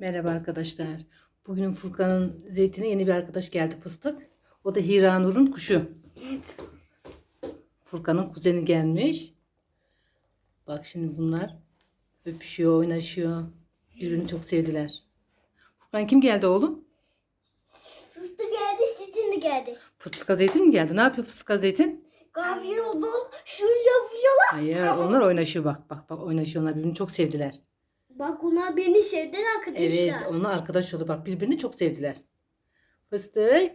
Merhaba arkadaşlar. Bugün Furkan'ın zeytine yeni bir arkadaş geldi fıstık. O da Hiranur'un kuşu. Furkan'ın kuzeni gelmiş. Bak şimdi bunlar öpüşüyor, oynaşıyor. Birbirini çok sevdiler. Furkan kim geldi oğlum? Fıstık geldi, sütün de geldi. Fıstıka zeytin mi geldi? Ne yapıyor fıstıka zeytin? Oldu, şöyle yapıyorlar. Hayır, onlar oynaşıyor bak. Bak bak oynaşıyorlar. Birbirini çok sevdiler. Bak onlar beni sevdiler arkadaşlar. Evet, onlar arkadaş oldu. Bak birbirini çok sevdiler. Fıstık,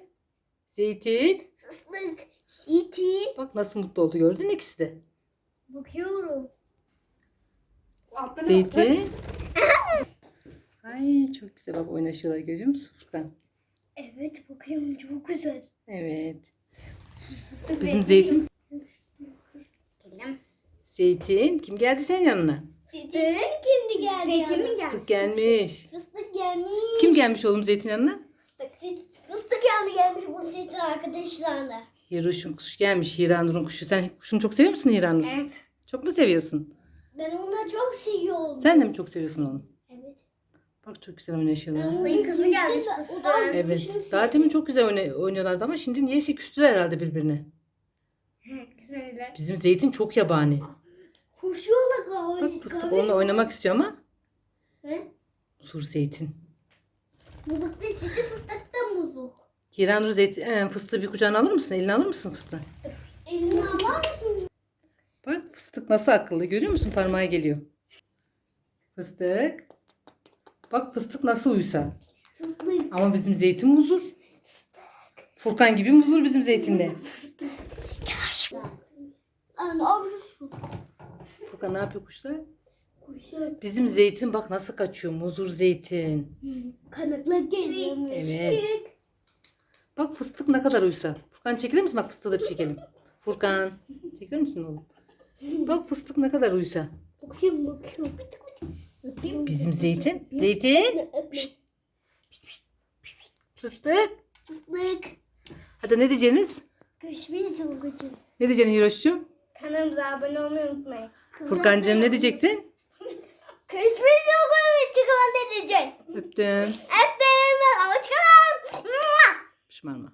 zeytin. Fıstık, sütün. Bak nasıl mutlu oldu gördün ikisi de. Bakıyorum. Zeytin. Ay çok güzel bak oynaşıyorlar görüyor musun Furkan? Evet bakıyorum çok güzel. Evet. Fıstık Bizim zeytin. Zeytin. Kim geldi senin yanına? Sütün kimdi geldi? Zeytin mi Fıstık gelmiş. Fıstık gelmiş. Kim gelmiş oğlum zeytin yanına? Fıstık, fıstık geldi gelmiş bu sütün arkadaşlarla. Hiroş'un kuşu gelmiş. Hiranur'un kuşu. Sen kuşunu çok seviyor musun Hiranur? Evet. Çok mu seviyorsun? Ben onu çok seviyorum. Sen de mi çok seviyorsun onu? Evet. Bak çok güzel oynaşıyorlar. Onun kızı gelmiş fıstık. Evet. Daha demin çok güzel oyna- oynuyorlardı ama şimdi niyeyse küstüler herhalde birbirine. Bizim zeytin çok yabani. Koşuyorlar Bak fıstık onunla oynamak istiyor ama He? sur zeytin. Muzuk da sütü fıstıkta muzuk. Hiranur zeytin, e, fıstığı bir kucağına alır mısın? Eline alır mısın fıstığı? Eline alar mısın? Bak fıstık nasıl akıllı görüyor musun? Parmağı geliyor. Fıstık. Bak fıstık nasıl uysa. Fıstık. Ama bizim zeytin muzur. Furkan gibi muzur bizim zeytinde. Aa, ne yapıyorsun? Furkan ne yapıyor kuşlar? Bizim zeytin bak nasıl kaçıyor. Muzur zeytin. Kanıkla geliyormuş. Evet. Bak fıstık ne kadar uysa. Furkan çekilir misin? Bak fıstığı da bir çekelim. Furkan. Çekilir misin oğlum? Bak fıstık ne kadar uysa. Bakayım bakayım. Öpeyim. Bizim zeytin. Zeytin. Şşt. Fıstık. Fıstık. Hadi ne diyeceksiniz? Görüşmeyiz. Ne diyeceksin Hiroş'cum? Kanalımıza abone olmayı unutmayın. Furkan'cığım ne diyecektin? Görüşmeyiz babacığım. Öptüm. Ettim. Ama çıkalım. Şımarma.